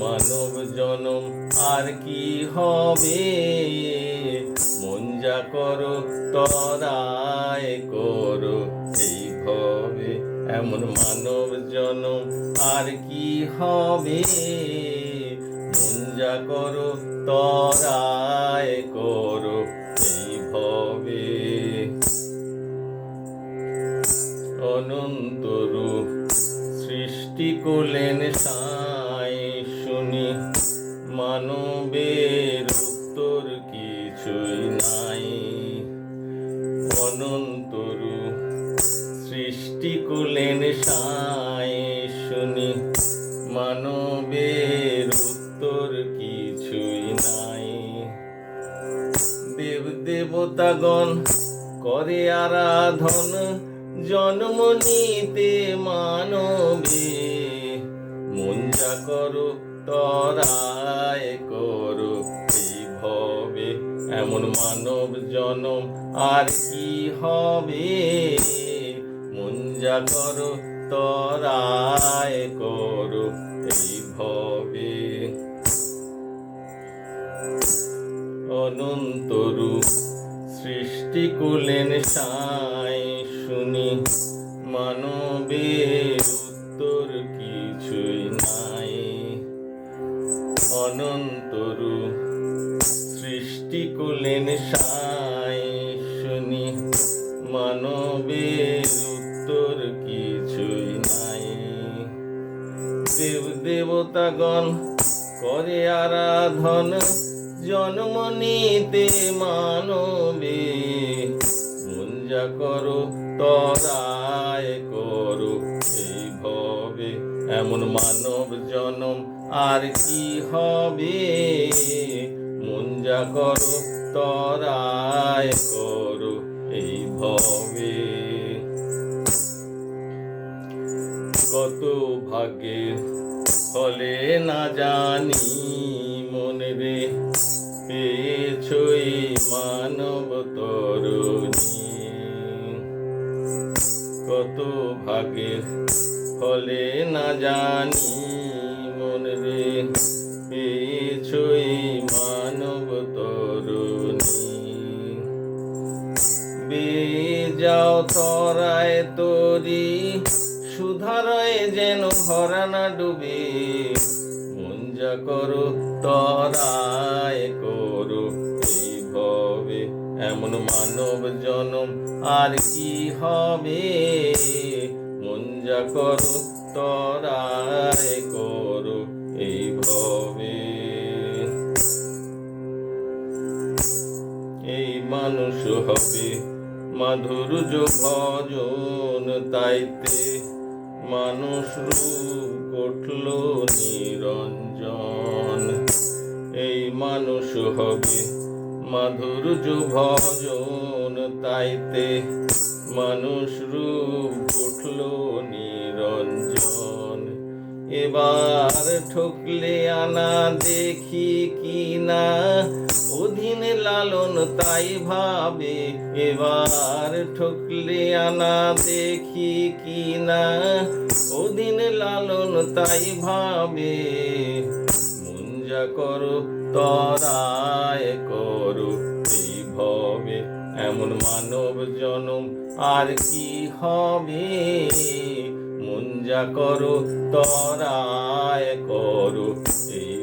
মানব জনম আর কি হবে? মন যা করো, তরায় করো, এই ভবে। এমন মানব জনম আর কি হবে? মন যা করো, তরায় করো, এই ভবে। অনন্ত রূপ সৃষ্টি করলেন সাই অনন্ত রূপ সৃষ্টি করলেন সাই শুনি, মানবের উত্তর কিছুই নাই। দেব দেবতাগণ করে আরাধন, জন্ম নিতে মানবে। মন যা করো তরায় করো এমন মানব জনম আর কি হবে? মন যা করো, তরায় করো, এই ভবে। অনন্ত রূপ সৃষ্টি করলেন সাই শুনি। মানবের উত্তর কিছুই নাই। অনন্ত রূপ সৃষ্টি করলেন সাই শুনি, মানবের উত্তর কিছুই নাই। দেব দেবতাগণ করে আরাধন, জন্ম নিতে মানবে। মন যা করো, তরায় করো, এই ভবে। এমন মানব জনম আর কি হবে? যা করো তরায় করো এই ভবে কত ভাগ্যের ফলে না জানি মনে রে, পেয়েছই মানব তরুণী। কত ভাগ্যের ফলে না জানি তরায় তরি, সুধারয় যেন ভরা না ডুবে যা করো, তরায় করো, এই ভবে এমন মানব জনম আর কি হবে? যা করো, তরায় করো, এই ভবে। এই মানুষ হবে মাধুর্য ভজন তাইতে মানুষ রূপ কটল নিরঞ্জন। এই মানুষ হবে মাধুর্য ভজন তাইতে মানুষ রূপ উঠল নিরঞ্জন। এবার ঠকলে আনা দেখি কি না অধীন লালন তাই ভাবে, এবার ঠকলে আনা দেখি কি না অধীন লালন তাই ভাবে মুঞ্জা করো তরায় করো, এই ভবে এমন মানব জনম আর কি হবে? মুঞ্জা করো তরায় করো, এই